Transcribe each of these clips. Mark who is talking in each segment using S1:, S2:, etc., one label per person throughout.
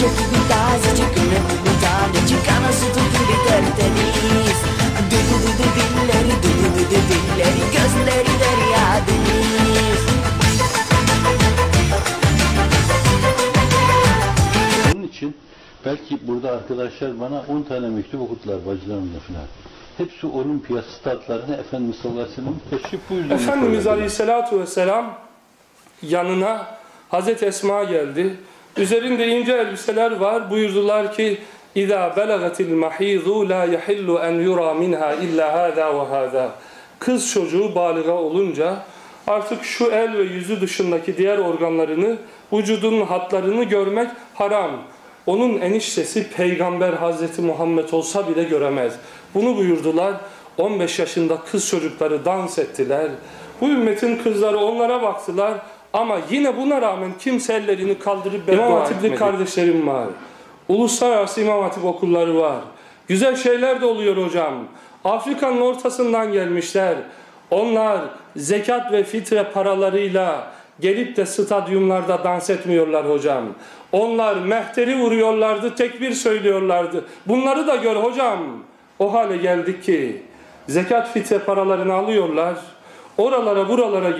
S1: Dudu dudu dilleri dudu dudu dilleri gözleri derya deniz
S2: Onun için belki burada arkadaşlar bana 10 tane mektup okuttular bacılarımla falan. Hepsi olimpiyat statlarını Efendimiz sallallahu aleyhi ve sellem teşrif buyurdu.
S3: Efendimiz Aleyhisselatü Vesselam yanına Hazreti Esma geldi. Üzerinde ince elbiseler var. Buyurdular ki belagatil mahizu la yahillu en yura minha illa hada ve hada. Kız çocuğu balığa olunca artık şu el ve yüzü dışındaki diğer organlarını, vücudunun hatlarını görmek haram. Onun eniştesi peygamber Hazreti Muhammed olsa bile göremez. Bunu buyurdular. 15 yaşında kız çocukları dans ettiler. Bu ümmetin kızları onlara baktılar. Ama yine buna rağmen kimse ellerini kaldırıp İmam Hatipli kardeşlerim var. Uluslararası İmam Hatip okulları var. Güzel şeyler de oluyor hocam. Afrika'nın ortasından gelmişler. Onlar zekat ve fitre paralarıyla gelip de stadyumlarda dans etmiyorlar hocam. Onlar mehteri vuruyorlardı, tekbir söylüyorlardı. Bunları da gör hocam. O hale geldik ki zekat fitre paralarını alıyorlar. Oralara buralara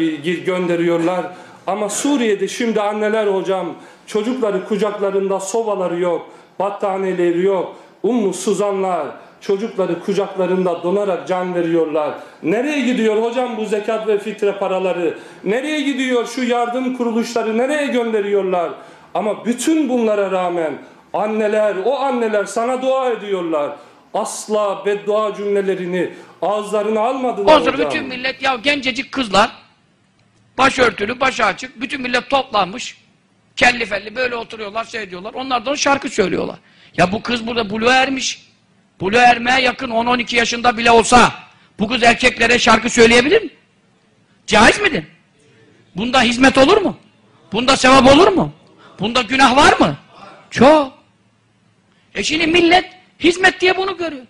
S3: gönderiyorlar. Ama Suriye'de şimdi anneler hocam çocukları kucaklarında sobaları yok, battaniyeleri yok. Ummu Suzanlar çocukları kucaklarında donarak can veriyorlar. Nereye gidiyor hocam bu zekat ve fitre paraları? Nereye gidiyor şu yardım kuruluşları? Nereye gönderiyorlar? Ama bütün bunlara rağmen anneler, o anneler sana dua ediyorlar. Asla beddua cümlelerini ağızlarına almadılar
S4: O sonra
S3: hocam.
S4: bütün millet ya gencecik kızlar başörtülü, başı açık. Bütün millet toplanmış. Kelli felli böyle oturuyorlar, seyrediyorlar. Onlardan şarkı söylüyorlar. Ya bu kız burada buluğa ermiş. Buluğa ermeye yakın 10-12 yaşında bile olsa bu kız erkeklere şarkı söyleyebilir mi? Caiz midir? Bunda hizmet olur mu? Bunda sevap olur mu? Bunda günah var mı? Çok. E şimdi millet hizmet diye bunu görüyor.